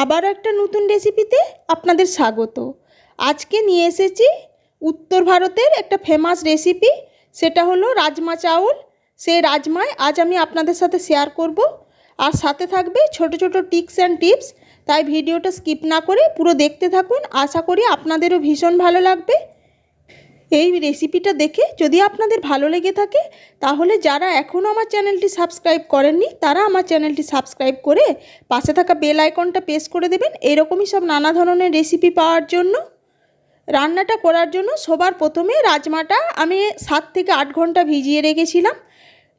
আবার একটা নতুন রেসিপিতে আপনাদের স্বাগত। আজকে নিয়ে এসেছি উত্তর ভারতের একটা ফেমাস রেসিপি সেটা হলো রাজমা চাউল। সেই রাজমায় আজ আমি আপনাদের সাথে শেয়ার করব। আর সাথে থাকবে ছোট ছোট টিপস অ্যান্ড টিপস তাই ভিডিওটা স্কিপ না করে পুরো দেখতে থাকুন। আশা করি আপনাদেরও ভীষণ ভালো লাগবে। এই রেসিপিটা দেখে যদি আপনাদের ভালো লেগে থাকে, তাহলে যারা এখনও আমার চ্যানেলটি সাবস্ক্রাইব করেননি, তারা আমার চ্যানেলটি সাবস্ক্রাইব করে পাশে থাকা বেল আইকনটা প্রেস করে দেবেন। এরকমই সব নানা ধরনের রেসিপি পাওয়ার জন্য, রান্নাটা করার জন্য সবার প্রথমে রাজমাটা আমি সাত থেকে আট ঘণ্টা ভিজিয়ে রেখেছিলাম।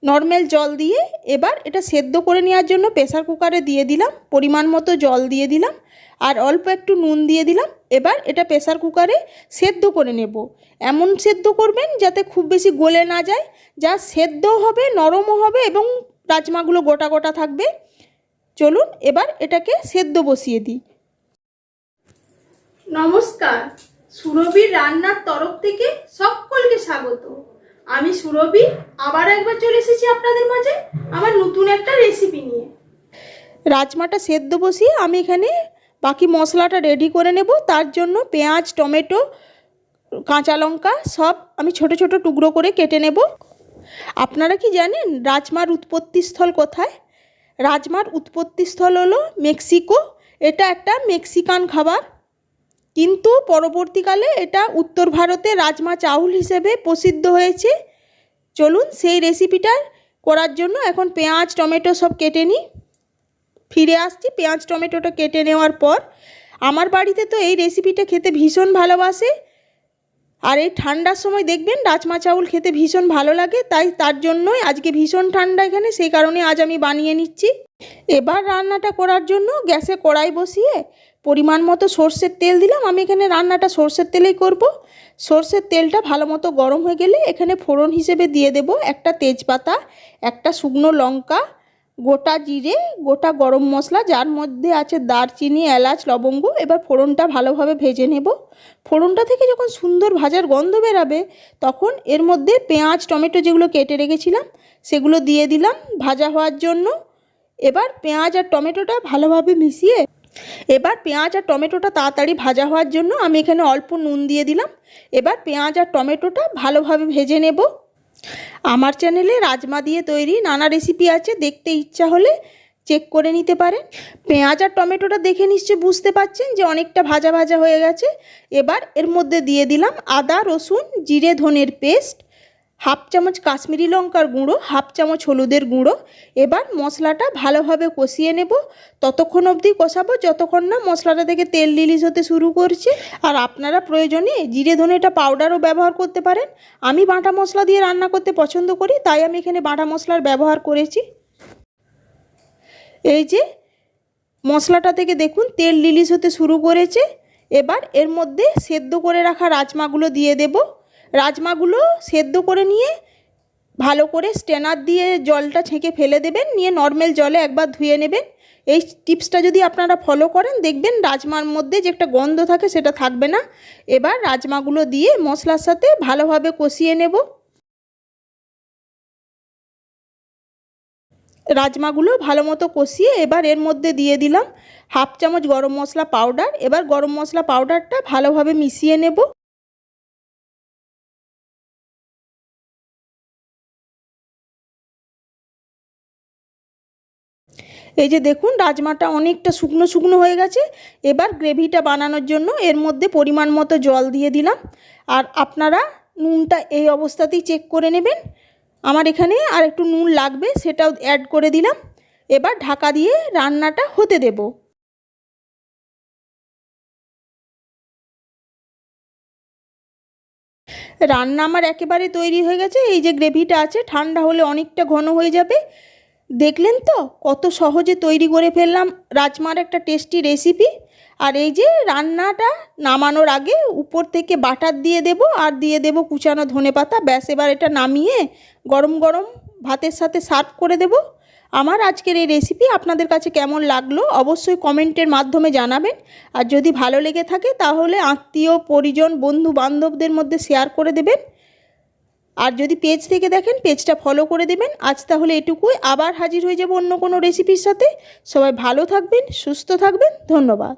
নর্মাল জল দিয়ে এবার এটা সেদ্ধ করে নেওয়ার জন্য প্রেসার কুকারে দিয়ে দিলাম, পরিমাণ মতো জল দিয়ে দিলাম, আর অল্প একটু নুন দিয়ে দিলাম, এবার এটা প্রেসার কুকারে সেদ্ধ করে নেব। এমন সেদ্ধ করবেন যাতে খুব বেশি গলে না যায়, যা সেদ্ধ হবে, নরমও হবে এবং রাজমাগুলো গোটা গোটা থাকবে। চলুন এবার এটাকে সেদ্ধ বসিয়ে দিই। নমস্কার, সুরভির রান্নার তরফ থেকে সকলকে স্বাগত। আমি সুরভি, আবার একবার চলে এসেছি আপনাদের মাঝে আমার নতুন একটা রেসিপি নিয়ে। রাজমাটা সেদ্ধ বসিয়ে আমি এখানে বাকি মশলাটা রেডি করে নেব। তার জন্য পেঁয়াজ, টমেটো, কাঁচা লঙ্কা সব আমি ছোট ছোট টুকরো করে কেটে নেব। আপনারা কি জানেন রাজমার উৎপত্তিস্থল কোথায়? রাজমার উৎপত্তিস্থল হলো মেক্সিকো। এটা একটা মেক্সিকান খাবার। কিন্তু পরবর্তীকালে এটা উত্তর ভারতে রাজমা চাউল হিসেবে প্রসিদ্ধ হয়েছে। চলুন সেই রেসিপিটা করার জন্য এখন পেঁয়াজ, টমেটো সব কেটে নিই। ফিরে আসছি পেঁয়াজ, টমেটোটা কেটে নেওয়ার পর। আমার বাড়িতে তো এই রেসিপিটা খেতে ভীষণ ভালোবাসে। আর এই ঠান্ডার সময় দেখবেন রাজমা চাউল খেতে ভীষণ ভালো লাগে, তাই তার জন্যই আজকে ভীষণ ঠান্ডা এখানে, সেই কারণে আজ আমি বানিয়ে নিচ্ছি। এবার রান্নাটা করার জন্য গ্যাসে কড়াই বসিয়ে পরিমাণ মতো সর্ষের তেল দিলাম। আমি এখানে রান্নাটা সর্ষের তেলেই করব। সর্ষের তেলটা ভালো মতো গরম হয়ে গেলে এখানে ফোড়ন হিসেবে দিয়ে দেব একটা তেজপাতা, একটা শুকনো লঙ্কা, গোটা জিরে, গোটা গরম মশলা, যার মধ্যে আছে দারচিনি, এলাচ, লবঙ্গ। এবার ফোড়নটা ভালোভাবে ভেজে নেব। ফোড়নটা থেকে যখন সুন্দর ভাজার গন্ধ বেরাবে, তখন এর মধ্যে পেঁয়াজ, টমেটো যেগুলো কেটে রেখেছিলাম, সেগুলো দিয়ে দিলাম ভাজা হওয়ার জন্য। এবার পেঁয়াজ আর টমেটোটা ভালোভাবে মিশিয়ে এবার পেঁয়াজ আর টমেটোটা তাড়াতাড়ি ভাজা হওয়ার জন্য আমি এখানে অল্প নুন দিয়ে দিলাম। এবার পেঁয়াজ আর টমেটোটা ভালোভাবে ভেজে নেব। আমার চ্যানেলে রাজমা দিয়ে তৈরি নানা রেসিপি আছে, দেখতে ইচ্ছা হলে চেক করে নিতে পারেন। পেঁয়াজ আর টমেটোটা দেখে নিশ্চয়ই বুঝতে পাচ্ছেন যে অনেকটা ভাজা ভাজা হয়ে গেছে। এবার এর মধ্যে দিয়ে দিলাম আদা, রসুন, জিরে, ধনের পেস্ট হাফ চামচ কাশ্মীরি লঙ্কার গুঁড়ো, হাফ চামচ হলুদের গুঁড়ো। এবার মশলাটা ভালোভাবে কষিয়ে নেব। ততক্ষণ অবধি কষাবো, যতক্ষণ না মশলাটা থেকে তেল রিলিজ হতে শুরু করছে। আর আপনারা প্রয়োজনে জিরে ধনেটা পাউডারও ব্যবহার করতে পারেন। আমি বাটা মশলা দিয়ে রান্না করতে পছন্দ করি, তাই আমি এখানে বাটা মশলার ব্যবহার করেছি। এই যে মশলাটা থেকে দেখুন, তেল রিলিজ হতে শুরু করেছে। এবার এর মধ্যে সেদ্ধ করে রাখা রাজমাগুলো দিয়ে দেবো। রাজমাগুলো সেদ্ধ করে নিয়ে ভালো করে স্ট্যানার দিয়ে জলটা ছেঁকে ফেলে দেবেন, নিয়ে নর্মাল জলে একবার ধুয়ে নেবেন। এই টিপসটা যদি আপনারা ফলো করেন, দেখবেন রাজমার মধ্যে যে একটা গন্ধ থাকে সেটা থাকবে না। এবার রাজমাগুলো দিয়ে মশলার সাথে ভালোভাবে কষিয়ে নেব। রাজমাগুলো ভালো মতো কষিয়ে এবার এর মধ্যে দিয়ে দিলাম হাফ চামচ গরম মশলা পাউডার এবার গরম মশলা পাউডারটা ভালোভাবে মিশিয়ে নেব। এই যে দেখুন, রাজমাটা অনেকটা শুকনো শুকনো হয়ে গেছে। এবার গ্রেভিটা বানানোর জন্য এর মধ্যে পরিমাণ মতো জল দিয়ে দিলাম। আর আপনারা নুনটা এই অবস্থাতেই চেক করে নেবেন। আমার এখানে আর একটু নুন লাগবে, সেটাও অ্যাড করে দিলাম। এবার ঢাকা দিয়ে রান্নাটা হতে দেব। রান্না আমার একেবারে তৈরি হয়ে গেছে। এই যে গ্রেভিটা আছে, ঠান্ডা হলে অনেকটা ঘন হয়ে যাবে। দেখলেন তো? কত সহজে তৈরি করে ফেললাম রাজমার একটা টেস্টি রেসিপি আর এই যে রান্নাটা নামানোর আগে উপর থেকে বাটার দিয়ে দেব আর দিয়ে দেব কুচানো ধনে পাতা। ব্যাস, এবার এটা নামিয়ে গরম গরম ভাতের সাথে সার্ভ করে দেব। আমার আজকের এই রেসিপি আপনাদের কাছে কেমন লাগল অবশ্যই কমেন্টের মাধ্যমে জানাবেন। আর যদি ভালো লেগে থাকে তাহলে আত্মীয়, পরিজন বন্ধু বান্ধবদের মধ্যে শেয়ার করে দেবেন। আর যদি পেজ থেকে দেখেন, পেজটা ফলো করে দেবেন। আজ তাহলে এটুকুই। আবার হাজির হয়ে যাব অন্য কোনো রেসিপির সাথে। সবাই ভালো থাকবেন, সুস্থ থাকবেন। ধন্যবাদ।